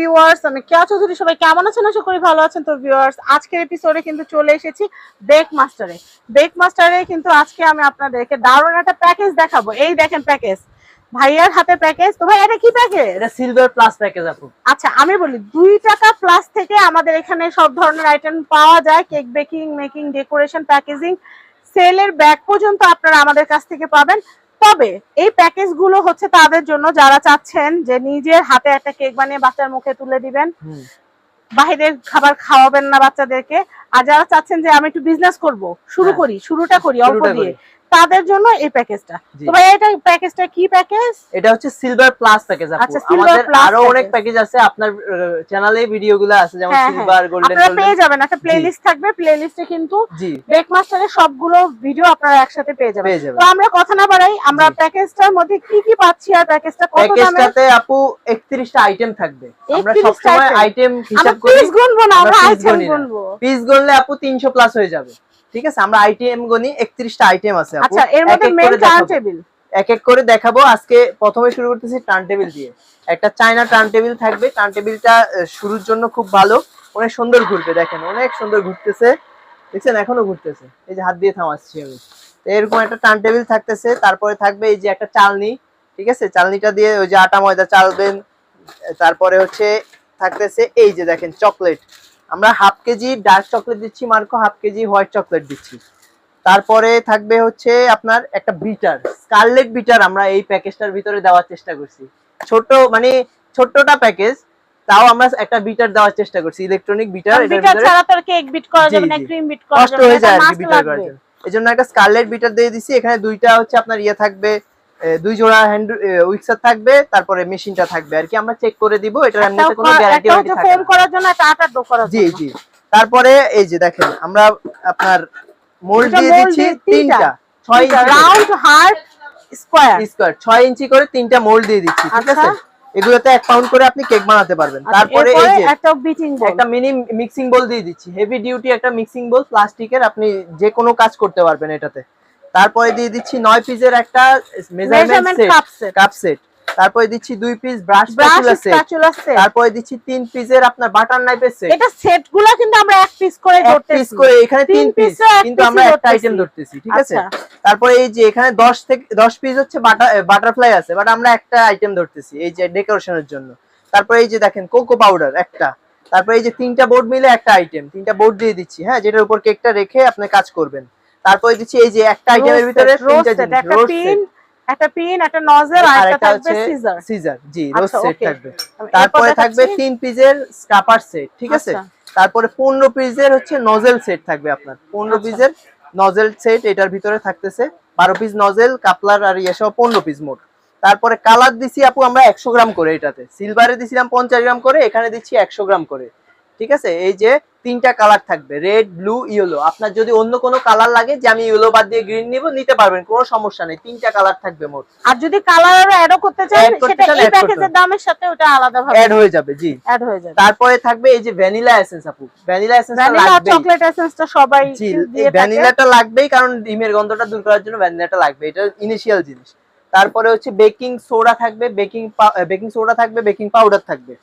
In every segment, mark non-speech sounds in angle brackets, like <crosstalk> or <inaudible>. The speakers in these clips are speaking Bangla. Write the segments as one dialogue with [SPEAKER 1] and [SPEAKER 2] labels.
[SPEAKER 1] ভিউয়ার্স আমি কেয়া চৌধুরী সবাই কেমন আছেন? আশা করি ভালো আছেন। তো ভিউয়ার্স আজকের এপিসোডে কিন্তু চলে এসেছি বেক মাস্টারে বেক মাস্টারে কিন্তু আজকে আমি আপনাদেরকে দারুণ একটা প্যাকেজ দেখাবো। এই দেখেন প্যাকেজ ভাইয়ার হাতে প্যাকেজ তো ভাই এটা কি প্যাকেজ
[SPEAKER 2] এটা সিলভার প্লাস প্যাকেজ আপু।
[SPEAKER 1] আচ্ছা আমি বলি দুই টাকা প্লাস থেকে আমাদের এখানে সব ধরনের আইটেম পাওয়া যায়। Cake baking making decoration packaging সেলের ব্যাগ পর্যন্ত আপনারা আমাদের কাছ থেকে পাবেন। তবে এই প্যাকেজগুলো হচ্ছে তাদের জন্য যারা চাচ্ছেন যে নিজের হাতে একটা কেক বানিয়ে বাচ্চার মুখে তুলে দিবেন বাহিরের খাবার খাওয়াবেন না বাচ্চাদেরকে আর যারা চাচ্ছেন যে আমি একটু বিজনেস করব শুরু
[SPEAKER 2] হ্যাঁ।
[SPEAKER 1] করি শুরুটা করি অল্প দিয়ে। তাদের জন্য এই প্যাকেজটা। তো ভাই এটা প্যাকেজটা কি প্যাকেজ?
[SPEAKER 2] এটা হচ্ছে সিলভার প্লাস প্যাকেজ আপু।
[SPEAKER 1] আচ্ছা,
[SPEAKER 2] আমাদের আরও অনেক প্যাকেজ আছে। আপনার চ্যানেলে ভিডিও গুলো আছে যেমন
[SPEAKER 1] হ্যাঁ, হ্যাঁ।
[SPEAKER 2] সিলভার গোল্ডেন
[SPEAKER 1] আপনারা পেয়ে যাবেন। একটা প্লেলিস্ট থাকবে। প্লেলিস্টে কিন্তু
[SPEAKER 2] জি।
[SPEAKER 1] ব্রেক সবগুলো ভিডিও আপনারা একসাথে পেয়ে যাবেন। তো আমরা কথা না বাড়াই আমরা প্যাকেজটার মধ্যে কি কি পাচ্ছি আর প্যাকেজটা কত দামে
[SPEAKER 2] প্যাকেজটাতে আপু 31টা আইটেম থাকবে। আমরা
[SPEAKER 1] 31 টা
[SPEAKER 2] সবসময়
[SPEAKER 1] item?
[SPEAKER 2] আইটেম হিসাব করি।
[SPEAKER 1] পিস গুনবো না আমরা আইটেম গুনবো।
[SPEAKER 2] পিস গণলে আপু 300 প্লাস হয়ে যাবে। ঠিক আছে আমরা আইটেম গনি 31টা আইটেম আছে
[SPEAKER 1] আচ্ছা এর মধ্যে
[SPEAKER 2] করে
[SPEAKER 1] টার্ন টেবিল।
[SPEAKER 2] এক এক করে দেখাবো। আজকে প্রথমে শুরু করতেছি টার্ন টেবিল দিয়ে। একটা চায়না টার্ন টেবিল থাকবে। টার্ন টেবিলটা শুরুর জন্য খুব ভালো। অনেক সুন্দর ঘুরবে দেখেন অনেক সুন্দর ঘুরতেছে। দেখছেন এখনও ঘুরতেছে। এই যে হাত দিয়ে থামাচ্ছি আমি। এরকম একটা টার্ন টেবিল থাকতেছে। তারপরে থাকবে এই যে একটা চালনি ঠিক আছে? চালনিটা দিয়ে ওই যে আটা ময়দা চালবেন তারপরে হচ্ছে থাকতেছে এই যে দেখেন চকলেট। আমরা হাফ কেজি ডার্ক চকলেট দিচ্ছি মার্কো হাফ কেজি হোয়াইট চকলেট দিচ্ছি। তারপরে থাকবে হচ্ছে আপনার একটা বিটার স্কারলেট বিটার আমরা এই প্যাকেজটার ভিতরে দেওয়ার চেষ্টা করছি। ছোট মানে ছোট্টটা প্যাকেজ তাও আমরা একটা বিটার দেওয়ার চেষ্টা করছি ইলেকট্রনিক বিটার
[SPEAKER 1] বিটার ছাড়া তো কেক বিট করা যাবে না ক্রিম বিট করা
[SPEAKER 2] কষ্ট
[SPEAKER 1] যাবে
[SPEAKER 2] হয়ে যায় বিটার করার জন্য। এই জন্য একটা স্কারলেট বিটার দিয়ে দিছি এখানে দুইটা হচ্ছে আপনার ইয়ে থাকবে দুই জোড়া হ্যান্ড উইক্সার থাকবে তারপরে মেশিনটা থাকবে আর কি। আমরা চেক করে দিব এটার এমনিতে কোনো গ্যারান্টি থাকে
[SPEAKER 1] ফোম
[SPEAKER 2] না।
[SPEAKER 1] করার জন্য একটা আটার ডো করার
[SPEAKER 2] জি জি। তারপরে এই যে দেখেন আমরা আপনার মোল্ড দিয়ে দিচ্ছি
[SPEAKER 1] তিনটা।
[SPEAKER 2] তিনটা ছয় inch
[SPEAKER 1] round heart square
[SPEAKER 2] square ছয় ইঞ্চি করে তিনটা মোল্ড দিয়ে দিচ্ছি ঠিক
[SPEAKER 1] আচ্ছা।
[SPEAKER 2] আছে? এগুলোতে এক পাউন্ড করে আপনি কেক বানাতে পারবেন। তারপরে এই যে
[SPEAKER 1] একটা বিটিং বল
[SPEAKER 2] একটা মিনি মিক্সিং বল দিয়ে দিচ্ছি। হেভি ডিউটি একটা মিক্সিং বোল প্লাস্টিকের আপনি যে কোনো কাজ করতে পারবেন এটাতে। তারপরে দিয়ে দিচ্ছি নয় পিসের একটা মেজারমেন্ট
[SPEAKER 1] কাপ সেট
[SPEAKER 2] তারপরে দিচ্ছি দুই piece brush
[SPEAKER 1] brush
[SPEAKER 2] spatula set তারপরে দিচ্ছি তিন পিসের আপনার বাটার নাইফের সেট
[SPEAKER 1] এটা সেটগুলা কিন্তু আমরা এক পিস করে ধরতেছি।
[SPEAKER 2] পিস করে এখানে
[SPEAKER 1] তিন
[SPEAKER 2] পিস কিন্তু আমরা একটা আইটেম ধরতেছি। ঠিক আছে?
[SPEAKER 1] আচ্ছা।
[SPEAKER 2] তারপরে এই যে এখানে 10 থেকে 10 পিস হচ্ছে বাটারফ্লাই আছে বাট আমরা একটা আইটেম ধরতেছি এই যে ডেকোরেশনের জন্য। তারপরে এই যে দেখেন কোকো পাউডার একটা। তারপরে এই যে তিনটা বোর্ড মিলে একটা আইটেম তিনটা বোর্ড দিয়ে দিচ্ছি হ্যাঁ? যেটার উপর কেকটা রেখে আপনি কাজ করবেন। তারপরে দিচ্ছি এই যে একটা আইটেমের ভিতরে তিনটা জিনিস
[SPEAKER 1] একটা
[SPEAKER 2] রোজ
[SPEAKER 1] পিন একটা পিন একটা নজল আর একটা থাকবে সিজার
[SPEAKER 2] সিজার জি রোজ
[SPEAKER 1] আচ্ছা,
[SPEAKER 2] সেট থাকবে। তারপরে থাকবে তিন পিসের স্কাপার সেট ঠিক আছে?
[SPEAKER 1] আচ্ছা।
[SPEAKER 2] তারপরে পনেরো পিসের হচ্ছে নজেল সেট থাকবে আপনার। পনেরো
[SPEAKER 1] আচ্ছা।
[SPEAKER 2] পিসের নজেল সেট এটার ভিতরে থাকতেছে। বারো পিস নজেল কাপলার আর ইয়ে সব পনেরো পিস মোট। তারপরে কালার দিছি আপু আমরা একশো গ্রাম করে এটাতে। সিলভারে দিছিলাম পঞ্চাশ গ্রাম করে এখানে দিচ্ছি একশো গ্রাম করে। ঠিক আছে? এই যে তিনটা কালার থাকবে রেড ব্লু ইয়েলো আপনার যদি অন্য কোনো কালার লাগে যে আমি ইয়েলো বাদ দিয়ে গ্রিন নিব নিতে পারবেন কোনো সমস্যা নেই। তিনটা কালার থাকবে মোট।
[SPEAKER 1] আর যদি কালার আরও অ্যাডও করতে চান সেটা এই প্যাকেজের দামের সাথে ওটা আলাদা ভাবে
[SPEAKER 2] অ্যাড হয়ে যাবে জি।
[SPEAKER 1] অ্যাড হয়ে যাবে।
[SPEAKER 2] তারপরে থাকবে এই যে ভ্যানিলা এসেন্স আপু। ভ্যানিলা এসেন্সটা
[SPEAKER 1] ভ্যানিলা চকলেট এসেন্সটা সবাই দিয়ে থাকে।
[SPEAKER 2] ভ্যানিলাটা লাগবেই কারণ ডিমের গন্ধটা দূর করার জন্য ভ্যানিলাটা লাগবে। এটা ইনিশিয়াল জিনিস। তারপরে হচ্ছে বেকিং সোডা থাকবে বেকিং বেকিং সোডা থাকবে বেকিং পাউডার থাকবে।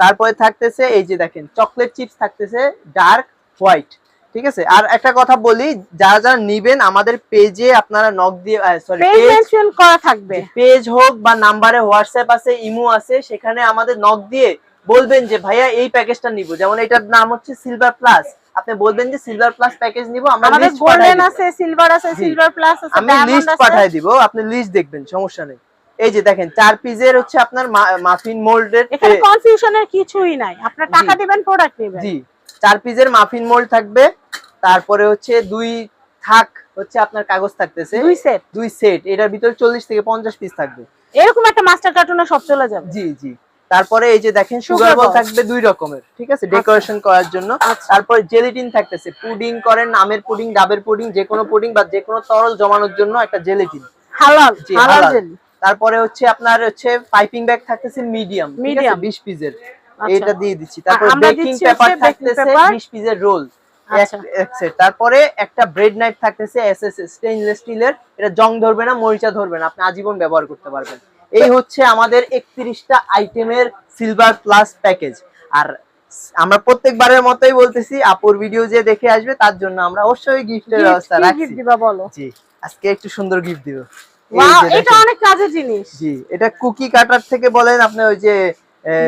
[SPEAKER 2] তারপরে থাকতেছে এই যে দেখেন চকলেট চিপস থাকতেছে ডার্ক হোয়াইট ঠিক আছে? আর একটা কথা বলি যারা যারা নিবেন আমাদের পেজে আপনারা নক দিয়ে সরি
[SPEAKER 1] পেজ মেনশন করা থাকবে।
[SPEAKER 2] পেজ হোক বা নাম্বারে হোয়াটসঅ্যাপ আছে ইমো আছে সেখানে আমাদের নক দিয়ে বলবেন যে ভাইয়া এই প্যাকেজটা নিব। যেমন এটার নাম হচ্ছে সিলভার প্লাস আপনি বলবেন যে সিলভার প্লাস প্যাকেজ নিব আমরা
[SPEAKER 1] আমাদের
[SPEAKER 2] লিস্ট দিব।
[SPEAKER 1] আছে সিলভার আছে সিলভার প্লাস আছে
[SPEAKER 2] আমি লিস্ট পাঠাই দিব আপনি লিস্ট দেখবেন সমস্যা নেই। এই যে দেখেন চার পিসের হচ্ছে আপনার মাফিন মোল্ডের
[SPEAKER 1] এখানে কনফিউশনের কিছুই নাই। আপনার টাকা দিবেন প্রোডাক্ট নেবেন।
[SPEAKER 2] জি চার পিসের মাফিন মোল্ড থাকবে তারপরে হচ্ছে দুই থাক হচ্ছে আপনার কাগজ থাকতেছে।
[SPEAKER 1] দুই সেট
[SPEAKER 2] দুই সেট এটার ভিতরে চল্লিশ থেকে পঞ্চাশ পিস থাকবে।
[SPEAKER 1] এরকম একটা মাস্টার কার্টুনে সব চলে যাবে।
[SPEAKER 2] জি জি। তারপরে এই যে দেখেন সুগার বল থাকবে দুই রকমের ঠিক আছে? ডেকোরেশন করার জন্য।
[SPEAKER 1] আচ্ছা।
[SPEAKER 2] তারপরে জেলিটিন থাকতেছে পুডিং করেন আমের পুডিং ডাবের পুডিং যে কোনো পুডিং বা যে কোনো তরল জমানোর জন্য একটা জেলিটিন
[SPEAKER 1] হালাল
[SPEAKER 2] জি,
[SPEAKER 1] হালাল
[SPEAKER 2] হালাল।
[SPEAKER 1] জেলি
[SPEAKER 2] তারপরে হচ্ছে আপনার হচ্ছে পাইপিং ব্যাগ থাকতেছে মিডিয়াম
[SPEAKER 1] Medium।
[SPEAKER 2] বিশ পিসের। এটা দিয়ে দিচ্ছি। তারপর বেকিং পেপার থাকতেছে
[SPEAKER 1] paper।
[SPEAKER 2] বিশ পিসের রোল তারপরে একটা ব্রেড নাইফ থাকতেছে এসএস স্টেইনলেস স্টিলের এটা জং ধরবে না মরিচা ধরবে না আপনি আজীবন ব্যবহার করতে পারবেন। এই হচ্ছে আমাদের একত্রিশটা আইটেমের সিলভার প্লাস প্যাকেজ আর আমরা প্রত্যেকবারের মতোই বলতেছি আপুর ভিডিও যে দেখে আসবে তার জন্য আমরা অবশ্যই গিফটের ব্যবস্থা রাখছি। জি আজকে একটু সুন্দর গিফট দিব।
[SPEAKER 1] এটা অনেক কাজের জিনিস।
[SPEAKER 2] জি এটা কুকি কাটার থেকে বলেন আপনি ওই যে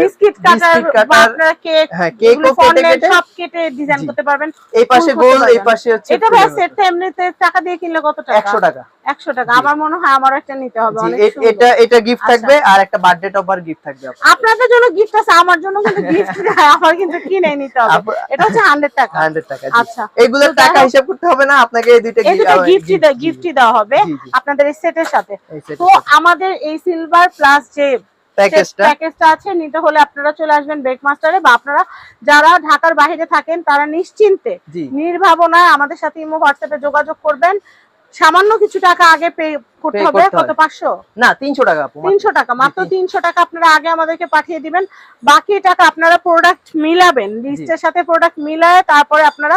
[SPEAKER 1] বিস্কিট কাটার
[SPEAKER 2] বিস্কিট
[SPEAKER 1] বা
[SPEAKER 2] কাটার,
[SPEAKER 1] আপনারা কেক
[SPEAKER 2] হ্যাঁ, কেকও কেটে কেটে-
[SPEAKER 1] সব কেটে ডিজাইন করতে পারবেন।
[SPEAKER 2] এই পাশে গোল এই পাশে হচ্ছে
[SPEAKER 1] এটা ভাই সেটটা এমনিতে টাকা দিয়ে কিনলে কত টাকা?
[SPEAKER 2] একশো টাকা।
[SPEAKER 1] একশো টাকা। আমার মনে হয় আমার একটা নিতে হবে অনেক
[SPEAKER 2] এটা এটা গিফট
[SPEAKER 1] আচ্ছা।
[SPEAKER 2] থাকবে আর একটা বার্থডে টপার গিফট থাকবে।
[SPEAKER 1] আপনাদের জন্য গিফট আছে আমার জন্য কিন্তু গিফট <laughs> আমার কিন্তু কিনে নিতে হবে। এটা হচ্ছে হান্ড্রেড টাকা।
[SPEAKER 2] 100 টাকা
[SPEAKER 1] আচ্ছা।
[SPEAKER 2] এইগুলোর
[SPEAKER 1] তো
[SPEAKER 2] টাকা হিসাব করতে হবে না আপনাকে এই দুইটা gift-
[SPEAKER 1] গিফটই দেওয়া হবে। আপনাদের এই সেটের সাথে। তো আমাদের এই সিলভার প্লাস যে
[SPEAKER 2] প্যাকেজটা
[SPEAKER 1] প্যাকেজটা আছে নিতে হলে আপনারা চলে আসবেন বেকমাস্টারে বা আপনারা যারা ঢাকার বাইরে থাকেন তারা নিশ্চিন্তে নির্ভাবনায় আমাদের সাথে ইমো হোয়াটসঅ্যাপে যোগাযোগ করবেন। সামান্য কিছু টাকা আগে পে করতে হবে কত পাঁচশো?
[SPEAKER 2] না তিনশো টাকা
[SPEAKER 1] তিনশো টাকা মাত্র তিনশো টাকা আপনারা আগে আমাদেরকে পাঠিয়ে দিবেন। বাকি টাকা আপনারা প্রোডাক্ট মিলাবেন লিস্টের সাথে প্রোডাক্ট মিলায় তারপরে আপনারা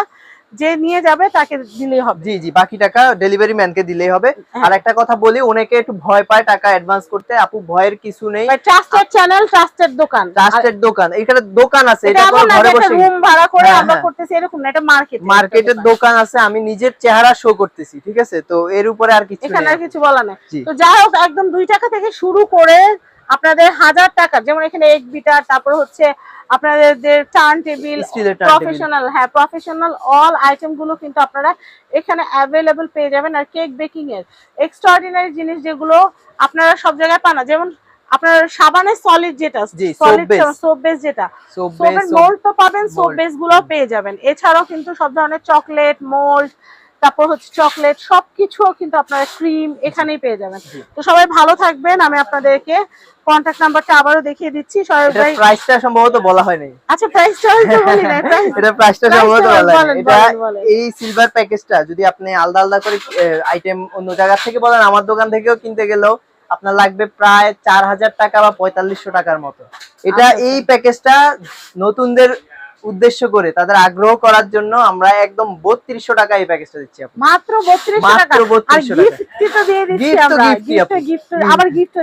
[SPEAKER 1] যে নিয়ে যাবে তাকে দিলেই হবে।
[SPEAKER 2] জি জি বাকি টাকা ডেলিভারি ম্যানকে দিলেই হবে।
[SPEAKER 1] হ্যাঁ।
[SPEAKER 2] আর একটা কথা বলি অনেকে একটু ভয় পায় টাকা অ্যাডভান্স করতে। আপু ভয়ের কিছু নেই।
[SPEAKER 1] ট্রাস্টেড চ্যানেল ট্রাস্টেড দোকান।
[SPEAKER 2] ট্রাস্টেড দোকান। এখানে দোকান আছে
[SPEAKER 1] এটা
[SPEAKER 2] এটা ঘরে বসে
[SPEAKER 1] রুম ভাড়া করে
[SPEAKER 2] হ্যাঁ,
[SPEAKER 1] আমরা
[SPEAKER 2] হ্যাঁ।
[SPEAKER 1] করতেছি এরকম না এটা মার্কেট
[SPEAKER 2] মার্কেটের দোকান। আছে আমি নিজের চেহারা শো করতেছি ঠিক আছে? তো এর উপরে আর কিছু
[SPEAKER 1] এখানে আর কিছু বলা নাই। তো যাই হোক একদম দুই টাকা থেকে শুরু করে আপনাদের হাজার টাকা যেমন এখানে এক বিটার তারপর হচ্ছে আপনাদের যে টার্ন টেবিল প্রফেশনাল হ্যাঁ প্রফেশনাল অল আইটেমগুলো কিন্তু আপনারা এখানে অ্যাভেলেবল পেয়ে যাবেন। আর কেক বেকিং এর এক্সট্রাঅর্ডিনারি জিনিস যেগুলো আপনারা সব জায়গায় পান না যেমন আপনার সাবানের সলিড যেটা সলিড। সোপ বেস যেটা সোপের মোল্ড তো পাবেন সোপ বেসগুলো পেয়ে যাবেন। এছাড়াও কিন্তু সব ধরনের চকলেট মোল্ড তারপর হচ্ছে চকলেট সবকিছু কিন্তু আপনারা ক্রিম এখানেই পেয়ে যাবেন। তো সবাই ভালো থাকবেন আমি আপনাদেরকে কন্ট্যাক্ট নাম্বারটা আবারও দেখিয়ে দিচ্ছি সবাই
[SPEAKER 2] প্রাইসটা সম্ভবত বলা হয়নি।
[SPEAKER 1] আচ্ছা প্রাইসটা হয়তো বলি না প্রাইস <laughs>
[SPEAKER 2] এটা প্রাইসটা সম্ভবত বলা হয়নি। এটা। এই সিলভার প্যাকেজটা যদি আপনি আলাদা আলাদা করে আইটেম অন্য জায়গা থেকে বলেন আমার দোকান থেকেও কিনতে গেলেও আপনার লাগবে প্রায় চার হাজার টাকা বা পঁয়তাল্লিশশো টাকার মতো। এটা
[SPEAKER 1] আচ্ছা,
[SPEAKER 2] এই প্যাকেজটা নতুনদের উদ্দেশ্য করে তাদের আগ্রহ করার জন্য আমরা একদম বত্রিশশো টাকা এই প্যাকেজটা দিচ্ছি
[SPEAKER 1] মাত্র 3200
[SPEAKER 2] মাত্র
[SPEAKER 1] টাকা আর
[SPEAKER 2] 3200 টাকা।
[SPEAKER 1] গিফট দিয়ে দিচ্ছি আমরা গিফট
[SPEAKER 2] আপু।
[SPEAKER 1] গিফট
[SPEAKER 2] হুম।
[SPEAKER 1] আবার গিফট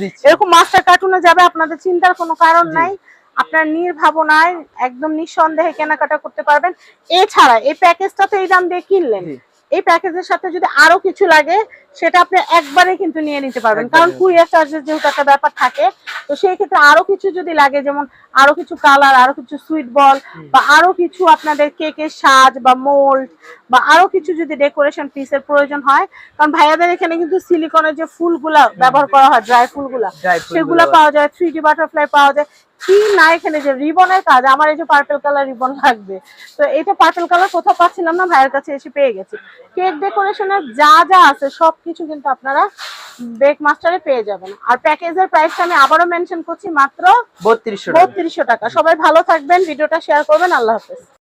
[SPEAKER 1] দিচ্ছি এরকম মাস্টার কার্টুনে যাবে আপনাদের চিন্তার কোনো কারণ। নাই আপনার নির্ভাবনায় একদম নিঃসন্দেহে কেনাকাটা করতে পারবেন এছাড়া এই প্যাকেজটা তো এই দাম দিয়ে কিনলেন। এই প্যাকেজের সাথে যদি আরও কিছু লাগে সেটা আপনি একবারে কিন্তু নিয়ে নিতে পারবেন। কারণ কুরিয়ার চার্জের যেহেতু একটা ব্যাপার থাকে তো সেই ক্ষেত্রে আরও কিছু যদি লাগে যেমন আরও কিছু কালার আরও কিছু সুইট বল বা আরও কিছু আপনাদের কেকের সাজ বা মোল্ড বা আরও কিছু যদি ডেকোরেশন পিসের প্রয়োজন হয় কারণ ভাইয়াদের এখানে কিন্তু সিলিকনের যে ফুলগুলা ব্যবহার করা হয় ড্রাই ফুলগুলা সেগুলো পাওয়া যায় থ্রি ডি বাটারফ্লাই পাওয়া যায় কি না এখানে যে রিবনের কাজ আমার এই যে পার্পল কালার রিবন লাগবে। তো এটা পার্পল কালার কোথাও পাচ্ছিলাম না ভাইয়ের কাছে এসে পেয়ে গেছি। কেক ডেকোরেশনের যা যা আছে সবকিছু কিন্তু আপনারা বেক মাস্টারে পেয়ে যাবেন। আর প্যাকেজের প্রাইসটা আমি আবারও মেনশন করছি মাত্র
[SPEAKER 2] বত্রিশশো
[SPEAKER 1] বত্রিশশো টাকা। সবাই ভালো থাকবেন ভিডিওটা শেয়ার করবেন আল্লাহ হাফেজ।